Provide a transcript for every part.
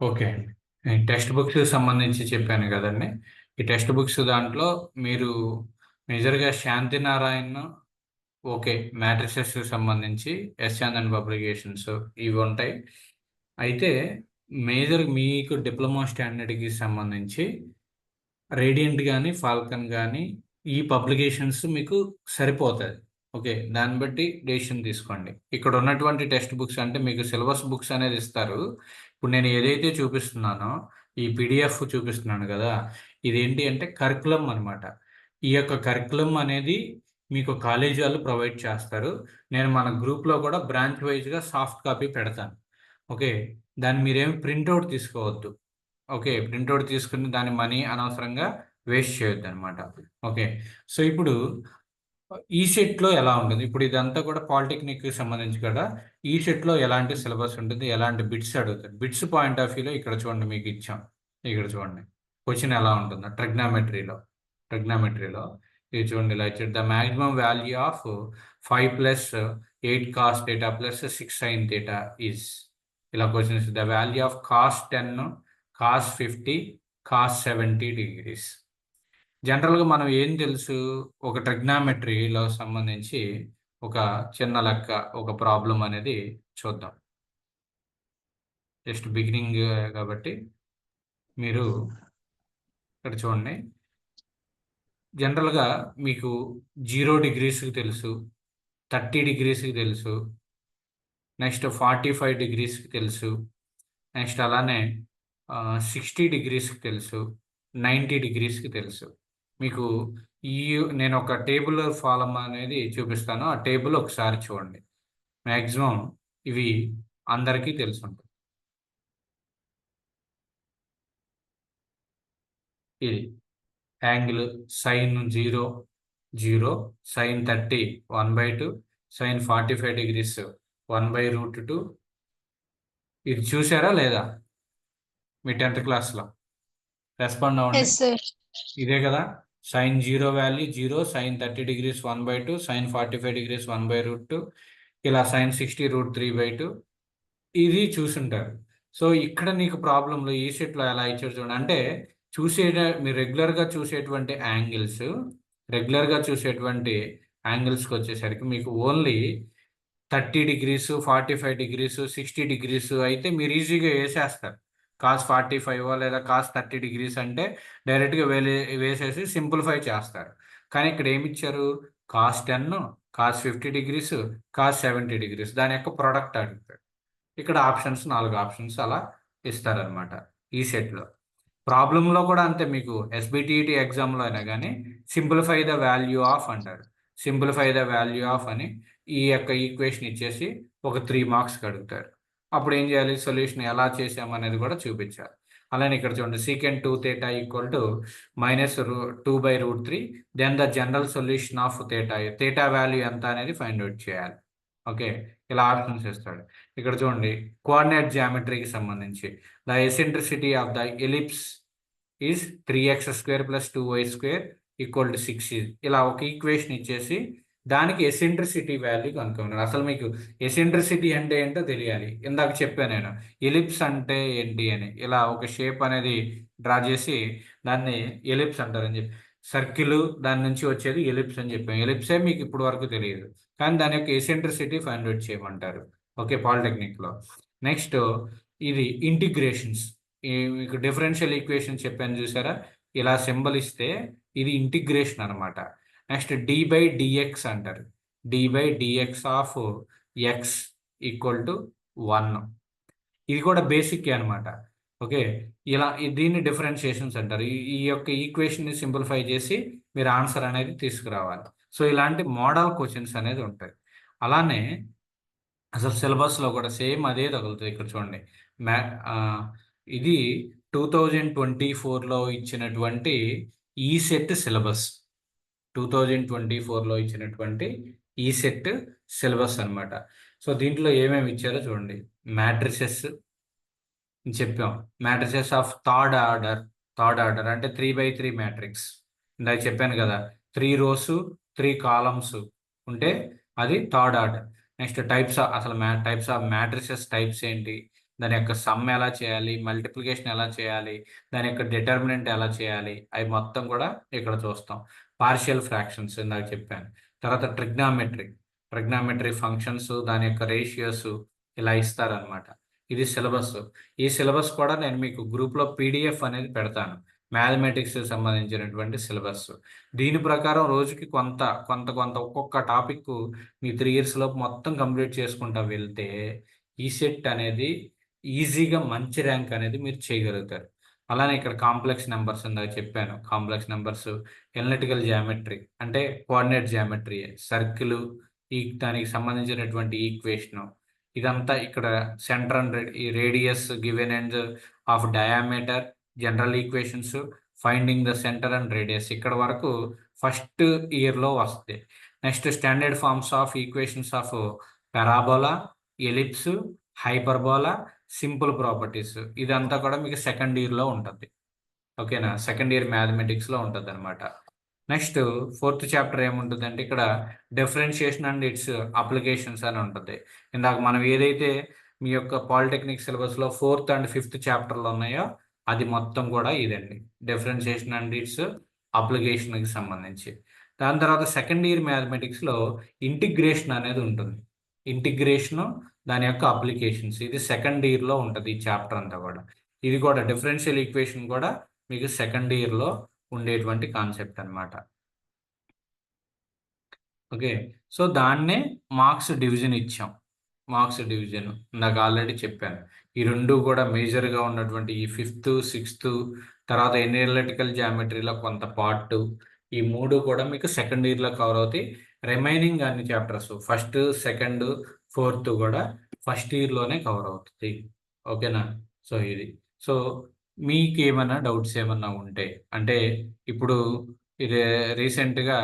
Okay. అండి text books సంబంధించి చెప్పాను కదండి ఈ టెక్స్ట్ బుక్స్ దాంట్లో మీరు మేజర్‌గా శాంతి శాంతినారాయణ్ ఓకే. మ్యాట్రిసెస్ సంబంధించి ఎస్ చందన్ పబ్లికేషన్స్ ఇవి ఉంటాయి. అయితే మేజర్ మీకు డిప్లొమా స్టాండర్డ్‌కి సంబంధించి రేడియంట్ కానీ ఫాల్కన్ కానీ ఈ పబ్లికేషన్స్ మీకు సరిపోతుంది ఓకే. దాన్ని బట్టి డెసిషన్ తీసుకోండి. ఇక్కడ ఉన్నటువంటి టెక్స్ట్ బుక్స్ అంటే మీకు సిలబస్ బుక్స్ అనేది ఇస్తారు. ఇప్పుడు నేను ఏదైతే చూపిస్తున్నానో ఈ పీడిఎఫ్ చూపిస్తున్నాను కదా ఇదేంటి అంటే కరికులం అనమాట. ఈ యొక్క కరికులం అనేది మీకు కాలేజీ వాళ్ళు ప్రొవైడ్ చేస్తారు. నేను మన గ్రూప్‌లో కూడా బ్రాంచ్ వైజ్గా సాఫ్ట్ కాపీ పెడతాను. ఓకే. దాన్ని మీరేమి ప్రింట్అవుట్ తీసుకోవద్దు. ఓకే. ప్రింట్అవుట్ తీసుకుని దాని మనీ అనవసరంగా వేస్ట్ చేయొద్దు అనమాట ఓకే. సో, ఇప్పుడు ఈ సెట్లో ఎలా ఉంటుంది? ఇప్పుడు ఇదంతా కూడా పాలిటెక్నిక్‌కి సంబంధించి కదా! సెట్లో ఎలాంటి సిలబస్ ఉంటుంది? ఎలాంటి బిట్స్ అడుగుతారు? బిట్స్ పాయింట్ ఆఫ్ వ్యూలో ఇక్కడ చూడండి మీకు ఇచ్చాం. ఇక్కడ చూడండి. క్వశ్చన్ ఎలా ఉంటుందో ట్రిగ్నామెట్రీలో. ట్రిగ్నామెట్రీలో ఇది చూడండి ఇలా ఇచ్చాడు. The maximum value of five plus eight cos theta plus six sine theta is ఇలా questions the value of cos ten cos fifty cos seventy degrees. జనరల్‌గా మనం ఏం తెలుసు? ఒక ట్రిగ్నామెట్రీలో సంబంధించి ఒక చిన్న లెక్క, ఒక ప్రాబ్లం అనేది చూద్దాం. జస్ట్ బిగినింగ్ కాబట్టి మీరు ఇక్కడ చూడండి. జనరల్‌గా మీకు జీరో డిగ్రీస్‌కి తెలుసు. 30 డిగ్రీస్‌కి తెలుసు. నెక్స్ట్ 45 డిగ్రీస్‌కి తెలుసు. నెక్స్ట్ అలానే సిక్స్టీ డిగ్రీస్‌కి తెలుసు. 90 డిగ్రీస్‌కి తెలుసు. మీకు ఈ నేను ఒక టేబుల్ ఫాలమ్ అనేది చూపిస్తాను. ఆ టేబుల్ ఒకసారి చూడండి. మాక్సిమం ఇవి అందరికీ తెలిసుంటాయి. ఇది angle sine 0, 0 sine 30 1/2 sine 45 degrees 1/√2 ఇది చూసారా లేదా? మీ 10థ్ క్లాస్‌లో. రెస్పాండ్ అవ్వండి. ఇదే కదా! Sine zero value zero sine 30 degrees 1/2 sine 45 degrees 1/√2 ఇలా సైన్ 60 √3/2 ఇది చూసుంటారు. సో, ఇక్కడ నీకు ప్రాబ్లమ్‌లో ఈ సెట్‌లో ఎలా ఇచ్చారు చూడండి. అంటే చూసే మీరు రెగ్యులర్‌గా చూసేటువంటి యాంగిల్స్, రెగ్యులర్‌గా చూసేటువంటి యాంగిల్స్‌కి వచ్చేసరికి మీకు ఓన్లీ 30 డిగ్రీస్, 45 డిగ్రీస్, 60 డిగ్రీస్ అయితే మీరు ఈజీగా వేసేస్తారు కాస్ 45 లేదా కాస్ 30 డిగ్రీస్ అంటే డైరెక్ట్‌గా వేలే వేసేసి సింప్లిఫై చేస్తారు. కానీ ఇక్కడ ఏమిచ్చారు? Cos 10, cos 50 degrees, cos 70 degrees దాని యొక్క ప్రోడక్ట్ అడుగుతాడు. ఇక్కడ ఆప్షన్స్ నాలుగు ఆప్షన్స్ అలా ఇస్తారనమాట. ఈ సెట్‌లో. ప్రాబ్లంలో కూడా అంతే మీకు S B T E T ఎగ్జామ్‌లో అయినా కానీ సింప్లిఫై ద వాల్యూ ఆఫ్ అంటారు. సింప్లిఫై ద వాల్యూ ఆఫ్ అని ఈ యొక్క ఈక్వేషన్ ఇచ్చేసి ఒక త్రీ మార్క్స్‌కి అడుగుతారు. అప్పుడు ఏం చేయాలి? సొల్యూషన్ ఎలా చేసామనేది కూడా చూపించాలి. అలానే ఇక్కడ చూడండి secant two theta equal to minus root 2/√3 then the general solution of theta theta value ఎంత అనేది ఫైండ్ అవుట్ చేయాలి. ఓకే. ఇలా ఆప్షన్స్ ఇస్తాడు. ఇక్కడ చూడండి కోఆర్డినేట్ జామెట్రీకి సంబంధించి the eccentricity of the ellipse is 3x² + 2y² equal to six ఇలా ఒక ఈక్వేషన్ ఇచ్చేసి దానికి ఎసెంట్రిసిటీ వాల్యూ కనుక్కోమన్నాడు. అసలు మీకు ఎసెంట్రిసిటీ అంటే ఏంటో తెలియాలి. ఇందాక చెప్పాను నేను. ఎలిప్స్ అంటే ఏంటి అని. ఇలా ఒక షేప్ అనేది డ్రా చేసి దాన్ని ఎలిప్స్ అంటారని చెప్పి. సర్కిల్ దాని నుంచి వచ్చేది ఎలిప్స్ అని చెప్పాను ఎలిప్సే మీకు ఇప్పటి వరకు తెలియదు. కానీ దాని యొక్క ఎసెంట్రిసిటీ ఫైండ్ అవుట్ చేయమంటారు. ఓకే. పాలిటెక్నిక్‌లో. నెక్స్ట్ ఇది ఇంటిగ్రేషన్స్. మీకు డిఫరెన్షియల్ ఈక్వేషన్ చెప్పాను చూసారా? ఇలా సింబల్ ఇస్తే ఇది ఇంటిగ్రేషన్ అనమాట. నెక్స్ట్ డి బై డిఎక్స్ అంటారు. D by D X of X equal to one ఇది కూడా బేసిక్ అనమాట. ఓకే. ఇలా దీన్ని డిఫరెన్షియేషన్స్ అంటారు. ఈ యొక్క ఈక్వేషన్‌ని సింప్లిఫై చేసి మీరు ఆన్సర్ అనేది తీసుకురావాలి. సో, ఇలాంటి మోడల్ క్వశ్చన్స్ అనేది ఉంటాయి. అలానే అసలు సిలబస్‌లో కూడా సేమ్ అదే తగులుతుంది ఇక్కడ చూడండి. మ్యా ఇది టూ థౌజండ్ ట్వంటీ ఫోర్లో ఇచ్చినటువంటి e ఈసెట్ సిలబస్. 2024లో ఇచ్చినటువంటి ఈ సెట్ సిలబస్ అనమాట. సో, దీంట్లో ఏమేమి ఇచ్చారో చూడండి. మ్యాట్రిసెస్ చెప్పాం. Matrices of third order, third order అంటే 3/3 మ్యాట్రిక్స్. ఇందాక చెప్పాను కదా! త్రీ రోస్, త్రీ కాలమ్స్ ఉంటే అది third order. Next types of అసలు మ్యా టైప్స్ ఆఫ్ మ్యాట్రిసెస్ టైప్స్ ఏంటి? దాని యొక్క సమ్ ఎలా చేయాలి మల్టిప్లికేషన్ ఎలా చేయాలి దాని యొక్క డిటర్మినెంట్ ఎలా చేయాలి అవి మొత్తం కూడా ఇక్కడ చూస్తాం పార్షియల్ ఫ్రాక్షన్స్ ఇందాక చెప్పాను. తర్వాత ట్రిగ్నామెట్రీ ట్రిగ్నామెట్రీ ఫంక్షన్స్ దాని యొక్క రేషియోస్ ఇలా ఇస్తారనమాట ఇది సిలబస్ ఈ సిలబస్ కూడా నేను మీకు గ్రూప్లో పీడిఎఫ్ అనేది పెడతాను. మ్యాథమెటిక్స్ సంబంధించినటువంటి సిలబస్ దీని ప్రకారం రోజుకి కొంత కొంత కొంత ఒక్కొక్క టాపిక్ మీ త్రీ ఇయర్స్ లోపు మొత్తం కంప్లీట్ చేసుకుంటా వెళ్తే ఈ సెట్ అనేది ఈజీగా మంచి ర్యాంక్ అనేది మీరు చేయగలుగుతారు. అలానే ఇక్కడ కాంప్లెక్స్ నెంబర్స్ ఇందాక చెప్పాను. కాంప్లెక్స్ నెంబర్స్ ఎనలిటికల్ జామెట్రీ అంటే కోఆర్డినేట్ జామెట్రీ సర్కిల్ ఈ దానికి సంబంధించినటువంటి ఈక్వేషన్. ఇదంతా ఇక్కడ సెంటర్ అండ్ ఈ radius given and of diameter general equations finding the centre and radius ఇక్కడ వరకు ఫస్ట్ ఇయర్లో వస్తుంది next standard forms of equations of parabola ellipse hyperbola simple properties. ఇదంతా కూడా మీకు సెకండ్ ఇయర్లో ఉంటుంది. ఓకేనా? సెకండ్ ఇయర్ మ్యాథమెటిక్స్లో ఉంటుంది అనమాట నెక్స్ట్ ఫోర్త్ చాప్టర్ ఏముంటుంది అంటే ఇక్కడ డిఫరెన్షియేషన్ అండ్ ఇట్స్ అప్లికేషన్స్ అని ఉంటుంది. ఇందాక మనం ఏదైతే మీ యొక్క పాలిటెక్నిక్ సిలబస్లో ఫోర్త్ అండ్ ఫిఫ్త్ చాప్టర్లు ఉన్నాయో అది మొత్తం కూడా ఇదండి. డిఫరెన్షియేషన్ అండ్ ఇట్స్ అప్లికేషన్కి సంబంధించి. దాని తర్వాత సెకండ్ ఇయర్ మ్యాథమెటిక్స్లో ఇంటిగ్రేషన్ అనేది ఉంటుంది. ఇంటిగ్రేషను దాని యొక్క అప్లికేషన్స్. ఇది సెకండ్ ఇయర్లో ఉంటుంది ఈ చాప్టర్ అంతా కూడా. ఇది కూడా డిఫరెన్షియల్ ఈక్వేషన్ కూడా మీకు సెకండ్ ఇయర్లో ఉండేటువంటి కాన్సెప్ట్ అనమాట ఓకే. సో దాన్నే మార్క్స్ డివిజన్ ఇచ్చాం. మార్క్స్ డివిజన్ నాకు ఆల్రెడీ చెప్పాను. ఈ రెండు కూడా మేజర్గా ఉన్నటువంటి ఈ ఫిఫ్త్ సిక్స్త్ తర్వాత ఎనలిటికల్ జామెట్రీలో కొంత పార్ట్. ఈ మూడు కూడా మీకు సెకండ్ ఇయర్లో కవర్ అవుతాయి. రిమైనింగ్ అన్ని చాప్టర్స్. ఫస్ట్ సెకండ్ ఫోర్త్ కూడా ఫస్ట్ ఇయర్లోనే కవర్ అవుతుంది. ఓకేనా? సో ఇది. సో మీకు ఏమైనా డౌట్స్ ఏమన్నా ఉంటే అంటే ఇప్పుడు ఇది రీసెంట్గా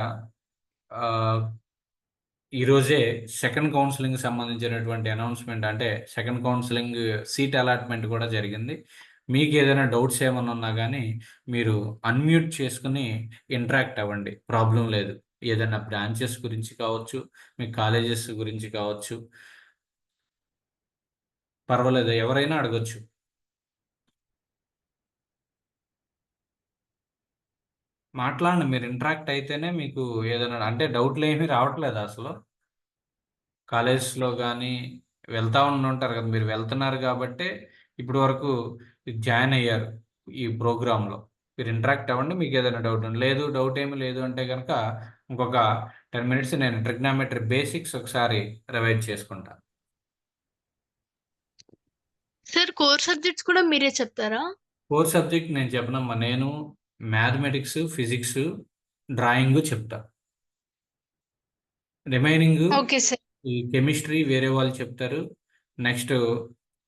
ఈరోజే సెకండ్ కౌన్సిలింగ్ సంబంధించినటువంటి అనౌన్స్మెంట్ అంటే సెకండ్ కౌన్సిలింగ్ సీట్ అలాట్మెంట్ కూడా జరిగింది. మీకు ఏదైనా డౌట్స్ ఏమైనా ఉన్నా కానీ మీరు అన్మ్యూట్ చేసుకుని ఇంటరాక్ట్ అవ్వండి. ప్రాబ్లం లేదు. ఏదైనా బ్రాంచెస్ గురించి కావచ్చు మీ కాలేజెస్ గురించి కావచ్చు పర్వాలేదు ఎవరైనా అడగచ్చు. మాట్లాడండి మీరు ఇంటరాక్ట్ అయితేనే మీకు ఏదైనా అంటే డౌట్లు ఏమీ రావట్లేదు అసలు. కాలేజెస్లో కానీ వెళ్తా ఉంటారు కదా మీరు వెళ్తున్నారు కాబట్టి ఇప్పటి వరకు జాయిన్ అయ్యారు ఈ ప్రోగ్రాంలో మీరు ఇంటరాక్ట్ అవ్వండి మీకు ఏదైనా డౌట్ ఉంది లేదు డౌట్ ఏమీ లేదు అంటే కనుక ఇంకొక టెన్ మినిట్స్ నేను ట్రిగ్నామెట్రీ బేసిక్స్ ఒకసారి రివైజ్ చేసుకుంటాను సార్ కోర్ సబ్జెక్ట్స్ కూడా మీరే చెప్తారా? కోర్ సబ్జెక్ట్ నేను చెప్పనమ్మా నేను మ్యాథమెటిక్స్ ఫిజిక్స్ డ్రాయింగ్ చెప్తా. రిమైనింగ్ ఓకే సార్ ఈ కెమిస్ట్రీ వేరే వాళ్ళు చెప్తారు. నెక్స్ట్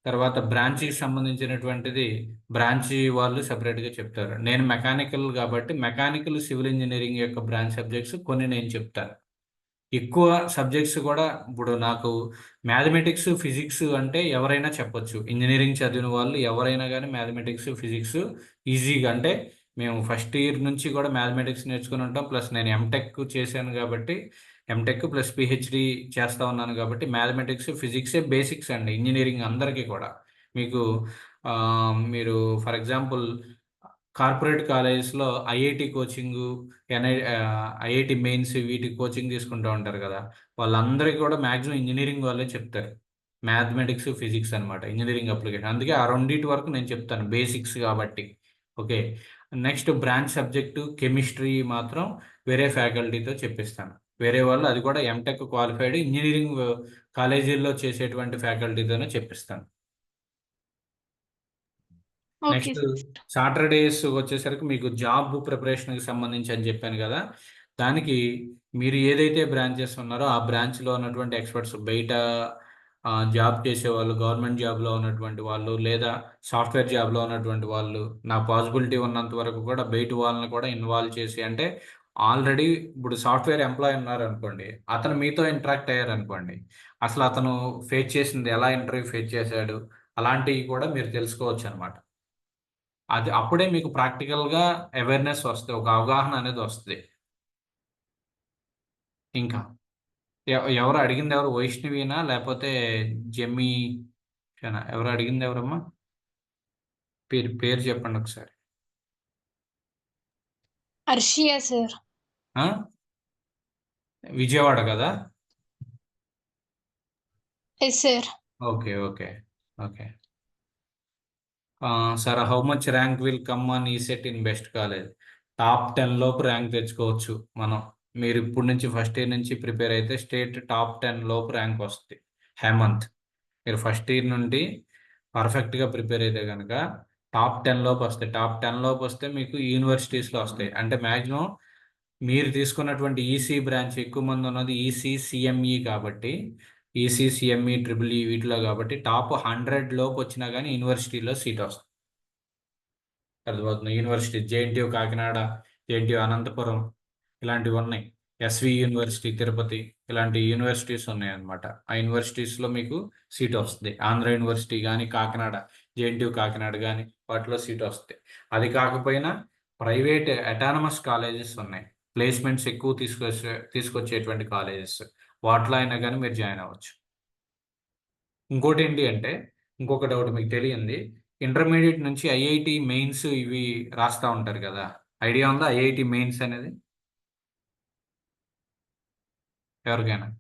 తర్వాత బ్రాంచ్కి సంబంధించినటువంటిది బ్రాంచ్ వాళ్ళు సెపరేట్గా చెప్తారు. నేను మెకానికల్ కాబట్టి మెకానికల్ సివిల్ ఇంజనీరింగ్ యొక్క బ్రాంచ్ సబ్జెక్ట్స్ కొన్ని నేను చెప్తాను. ఎక్కువ సబ్జెక్ట్స్ కూడా ఇప్పుడు నాకు మ్యాథమెటిక్స్ ఫిజిక్స్ అంటే ఎవరైనా చెప్పొచ్చు. ఇంజనీరింగ్ చదివిన వాళ్ళు ఎవరైనా కానీ మ్యాథమెటిక్స్ ఫిజిక్స్ ఈజీగా అంటే మేము ఫస్ట్ ఇయర్ నుంచి కూడా మ్యాథమెటిక్స్ నేర్చుకుని ఉంటాం. ప్లస్ నేను ఎంటెక్ చేశాను కాబట్టి ఎంటెక్ ప్లస్ పిహెచ్డి చేస్తా ఉన్నాను కాబట్టి మ్యాథమెటిక్స్ ఫిజిక్సే బేసిక్స్ అండి ఇంజనీరింగ్ అందరికీ కూడా. మీకు మీరు ఫర్ ఎగ్జాంపుల్ కార్పొరేట్ కాలేజెస్లో ఐఐటి కోచింగ్ ఎన్ఐ ఐఐటి మెయిన్స్ వీటి కోచింగ్ తీసుకుంటూ ఉంటారు కదా వాళ్ళందరికీ కూడా మ్యాక్సిమం ఇంజనీరింగ్ వాళ్ళే చెప్తారు. మ్యాథమెటిక్స్ ఫిజిక్స్ అనమాట ఇంజనీరింగ్ అప్లికేషన్ అందుకే ఆ రెండింటి వరకు నేను చెప్తాను బేసిక్స్ కాబట్టి. Okay next branch subject chemistry మాత్రం వేరే ఫ్యాకల్టీతో చెప్పిస్తాను. వేరే వాళ్ళు అది కూడా ఎంటెక్ క్వాలిఫైడ్ ఇంజనీరింగ్ కాలేజీల్లో చేసేటువంటి ఫ్యాకల్టీతోనే చెప్పిస్తాను. నెక్స్ట్ సాటర్డేస్ వచ్చేసరికి మీకు జాబ్ ప్రిపరేషన్కి సంబంధించి అని చెప్పాను కదా దానికి మీరు ఏదైతే బ్రాంచెస్ ఉన్నారో ఆ బ్రాంచ్లో ఉన్నటువంటి ఎక్స్పర్ట్స్ బయట జాబ్ చేసే వాళ్ళు గవర్నమెంట్ జాబ్లో ఉన్నటువంటి వాళ్ళు లేదా సాఫ్ట్వేర్ జాబ్లో ఉన్నటువంటి వాళ్ళు నా పాసిబిలిటీ ఉన్నంత వరకు కూడా బయట వాళ్ళని కూడా ఇన్వాల్వ్ చేసి అంటే ఆల్రెడీ ఇప్పుడు సాఫ్ట్వేర్ ఎంప్లాయ్ ఉన్నారు అనుకోండి అతను మీతో ఇంటరాక్ట్ అయ్యారు అనుకోండి అసలు అతను ఫేస్ చేసింది ఎలా ఇంటర్వ్యూ ఫేస్ చేశాడు అలాంటివి కూడా మీరు తెలుసుకోవచ్చు అనమాట అది అప్పుడే మీకు ప్రాక్టికల్గా అవేర్నెస్ వస్తుంది ఒక అవగాహన అనేది వస్తుంది. ఇంకా ఎవరు అడిగింది ఎవరు? వైష్ణవినా లేకపోతే జెమ్మి ఎవరు అడిగింది ఎవరమ్మా? పేరు పేరు చెప్పండి ఒకసారి. అర్షియా సార్. విజయవాడ కదా? Okay okay okay sir how much rank will come on E set in best college top ten లోపు ర్యాంక్ తెచ్చుకోవచ్చు మనం. మీరు ఇప్పుడు నుంచి ఫస్ట్ ఇయర్ నుంచి ప్రిపేర్ అయితే స్టేట్ టాప్ టెన్ లోపు ర్యాంక్ వస్తుంది. హేమంత్ మీరు ఫస్ట్ ఇయర్ నుండి పర్ఫెక్ట్గా ప్రిపేర్ అయితే కనుక టాప్ టెన్ లోపు వస్తాయి. టాప్ టెన్ లోపు వస్తే మీకు యూనివర్సిటీస్లో వస్తాయి. అంటే మ్యాక్సిమం మీరు తీసుకున్నటువంటి ఈసీ బ్రాంచ్ ఎక్కువ మంది ఉన్నది ఈసీ సిఎంఈ కాబట్టి ఈసీ సిఎంఈ ట్రిపుల్ ఈ వీటిలో కాబట్టి టాప్ హండ్రెడ్ లోపు వచ్చినా కానీ యూనివర్సిటీలో సీట్ వస్తుంది. అర్థమవుతుంది? University JNTU Kakinada JNTU Anantapuram ఇలాంటివి ఉన్నాయి. ఎస్వి యూనివర్సిటీ తిరుపతి ఇలాంటి యూనివర్సిటీస్ ఉన్నాయి అన్నమాట ఆ యూనివర్సిటీస్లో మీకు సీట్ వస్తుంది. ఆంధ్ర యూనివర్సిటీ కానీ కాకినాడ జేఎన్టీయూ కాకినాడ కానీ వాటిలో సీట్ వస్తుంది. అది కాకపోయినా ప్రైవేట్ అటానమస్ కాలేజెస్ ఉన్నాయి. ప్లేస్మెంట్స్ ఎక్కువ తీసుకొచ్చే తీసుకొచ్చేటువంటి కాలేజెస్. వాటిలో అయినా కానీ మీరు జాయిన్ అవ్వచ్చు. ఇంకోటి ఏంటి అంటే ఇంకొక డౌట్ మీకు తెలియంది. ఇంటర్మీడియట్ నుంచి ఐఐటి మెయిన్స్ ఇవి రాస్తూ ఉంటారు కదా. ఐడియా ఉందా ఐఐటి మెయిన్స్ అనేది? ఎవరికైనా?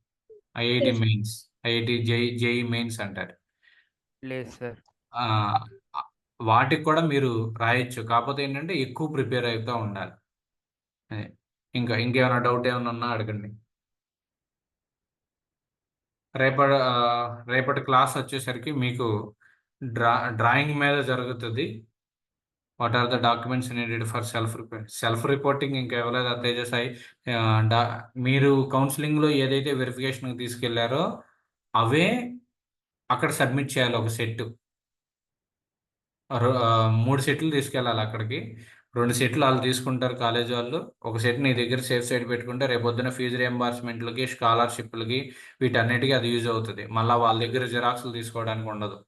ఐఐటి. మెయిన్స్. ఐఐటి జై జేఈ మెయిన్స్ అంటారు. లేదు సార్. ఆ, వాటికి కూడా మీరు రాయొచ్చు. కాకపోతే ఏంటంటే ఎక్కువ ప్రిపేర్ అవుతూ ఉండాలి. ఇంకా ఇంకేమైనా డౌట్ ఏమైనా ఉన్నా అడగండి. రేపటి రేపటి క్లాస్ వచ్చేసరికి మీకు డ్రా డ్రాయింగ్ మీద జరుగుతుంది. What are the documents needed for self report self reporting ఇంకా ఇవ్వలేదు తేజసాయి డా మీరు కౌన్సిలింగ్లో ఏదైతే వెరిఫికేషన్కి తీసుకెళ్ళారో అవే అక్కడ సబ్మిట్ చేయాలి ఒక సెట్ మూడు సెట్లు తీసుకెళ్ళాలి అక్కడికి. రెండు సెట్లు వాళ్ళు తీసుకుంటారు కాలేజ్ వాళ్ళు. ఒక సెట్ నీ దగ్గర సేఫ్ సైడ్ పెట్టుకుంటే రేపొద్దున ఫీజు రియంబర్స్మెంట్లకి స్కాలర్షిప్లకి వీటన్నిటికీ అది యూజ్ అవుతుంది. మళ్ళీ వాళ్ళ దగ్గర జిరాక్స్లు తీసుకోవడానికి ఉండదు.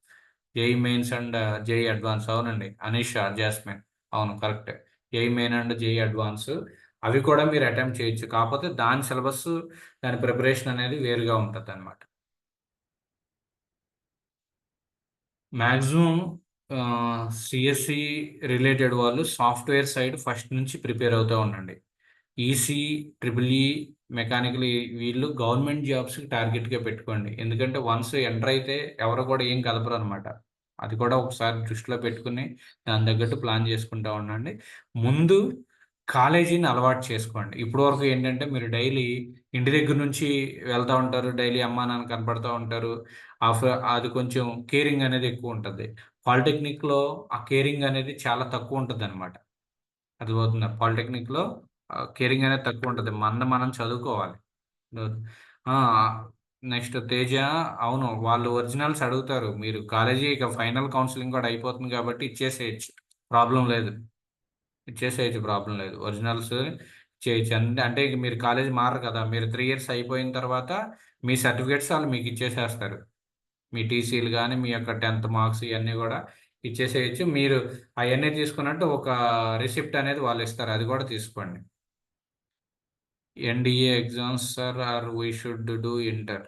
JEE mains and JEE advance అవునండి. అనీషా జాస్మిన్. అవును correct. JEE main and JEE advance అవి కూడా మీరు అటెంప్ట్ చేయొచ్చు. కాకపోతే దాని సిలబస్ దాని ప్రిపరేషన్ అనేది వేరుగా ఉంటుంది అనమాట మ్యాక్సిమం సిఎస్సి రిలేటెడ్ వాళ్ళు సాఫ్ట్వేర్ సైడ్ ఫస్ట్ నుంచి ప్రిపేర్ అవుతూ ఉండండి. ఈసీ ట్రిపుల్ ఈ మెకానికల్ వీళ్ళు గవర్నమెంట్ జాబ్స్కి టార్గెట్గా పెట్టుకోండి. ఎందుకంటే వన్స్ ఎంటర్ అయితే ఎవరు కూడా ఏం కలపరు అనమాట అది కూడా ఒకసారి దృష్టిలో పెట్టుకుని దాని తగ్గట్టు ప్లాన్ చేసుకుంటూ ఉండండి. ముందు కాలేజీని అలవాటు చేసుకోండి. ఇప్పటి వరకు ఏంటంటే మీరు డైలీ ఇంటి దగ్గర నుంచి వెళ్తూ ఉంటారు డైలీ అమ్మా నాన్న కనపడుతూ ఉంటారు. ఆఫ్- అది కొంచెం కేరింగ్ అనేది ఎక్కువ ఉంటుంది. పాలిటెక్నిక్లో ఆ కేరింగ్ అనేది చాలా తక్కువ ఉంటుంది అనమాట అర్థమవుతుందా? పాలిటెక్నిక్లో కేరింగ్ అనేది తక్కువ ఉంటుంది. మన మనం చదువుకోవాలి. నెక్స్ట్ తేజ అవును వాళ్ళు ఒరిజినల్స్ అడుగుతారు. మీరు కాలేజీ ఇక ఫైనల్ కౌన్సిలింగ్ కూడా అయిపోతుంది కాబట్టి ఇచ్చేసేయచ్చు. ప్రాబ్లం లేదు. ఇచ్చేసేయచ్చు ప్రాబ్లం లేదు. ఒరిజినల్స్ చేయొచ్చు అంటే అంటే మీరు కాలేజ్ మారరు కదా. మీరు త్రీ ఇయర్స్ అయిపోయిన తర్వాత మీ సర్టిఫికేట్స్ వాళ్ళు మీకు ఇచ్చేసేస్తారు. మీ టీసీలు కానీ మీ యొక్క టెన్త్ మార్క్స్ ఇవన్నీ కూడా ఇచ్చేసేయచ్చు. మీరు అవన్నీ తీసుకున్నట్టు ఒక రిసిప్ట్ అనేది వాళ్ళు ఇస్తారు. అది కూడా తీసుకోండి. NDA exams sir are we should do inter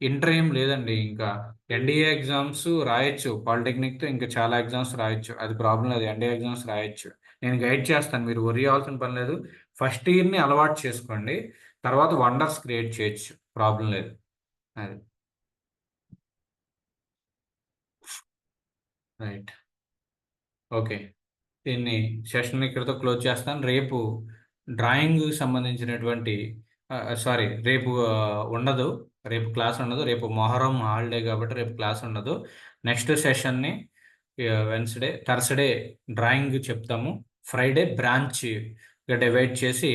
inter ఏం లేదండి ఇంకా. ఎన్డిఏ ఎగ్జామ్స్ రాయొచ్చు. పాలిటెక్నిక్తో ఇంకా చాలా ఎగ్జామ్స్ రాయొచ్చు. అది ప్రాబ్లం లేదు. ఎన్డిఏ ఎగ్జామ్స్ రాయొచ్చు. నేను గైడ్ చేస్తాను. మీరు వరి అవ్వాల్సిన పని లేదు. ఫస్ట్ ఇయర్ని అలవాటు చేసుకోండి. తర్వాత వండర్స్ క్రియేట్ చేయొచ్చు. ప్రాబ్లం లేదు. అది. రైట్. ఓకే. దీన్ని సెషన్ ఇక్కడితో క్లోజ్ చేస్తాను. రేపు డ్రాయింగ్ సంబంధించినటువంటి సారీ రేపు ఉండదు. రేపు క్లాస్ ఉండదు. రేపు మొహరం హాలిడే కాబట్టి రేపు క్లాస్ ఉండదు. నెక్స్ట్ సెషన్ని వెన్స్డే థర్స్డే డ్రాయింగ్ చెప్తాము. ఫ్రైడే బ్రాంచ్ డివైడ్ చేసి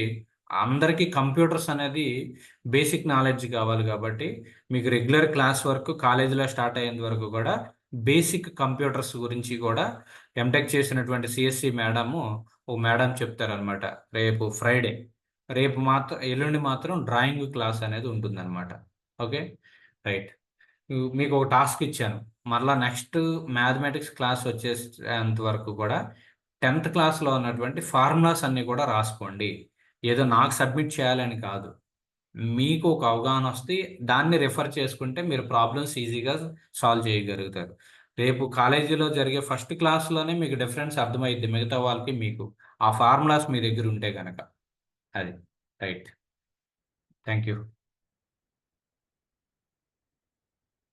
అందరికీ కంప్యూటర్స్ అనేది బేసిక్ నాలెడ్జ్ కావాలి కాబట్టి మీకు రెగ్యులర్ క్లాస్ వరకు కాలేజీలో స్టార్ట్ అయ్యేంత వరకు కూడా బేసిక్ కంప్యూటర్స్ గురించి కూడా ఎంటెక్ చేసినటువంటి సిఎస్సి మేడము ఓ మేడం చెప్తారనమాట రేపు ఫ్రైడే రేపు మాత్రం ఎల్లుండి మాత్రం డ్రాయింగ్ క్లాస్ అనేది ఉంటుందన్నమాట. ఓకే? రైట్. మీకు ఒక టాస్క్ ఇచ్చాను. మరలా నెక్స్ట్ మ్యాథమెటిక్స్ క్లాస్ వచ్చేంత వరకు కూడా టెన్త్ క్లాస్లో ఉన్నటువంటి ఫార్ములాస్ అన్నీ కూడా రాసుకోండి. ఏదో నాకు సబ్మిట్ చేయాలని కాదు. మీకు ఒక అవగాహన వస్తే దాన్ని రెఫర్ చేసుకుంటే మీరు ప్రాబ్లమ్స్ ఈజీగా సాల్వ్ చేయగలుగుతారు. రేపు కాలేజీలో జరిగే ఫస్ట్ క్లాస్లోనే మీకు డిఫరెన్స్ అర్థమైద్ది మిగతా వాళ్ళకి మీకు. ఆ ఫార్ములాస్ మీ దగ్గర ఉంటే కనుక అది. Right thank you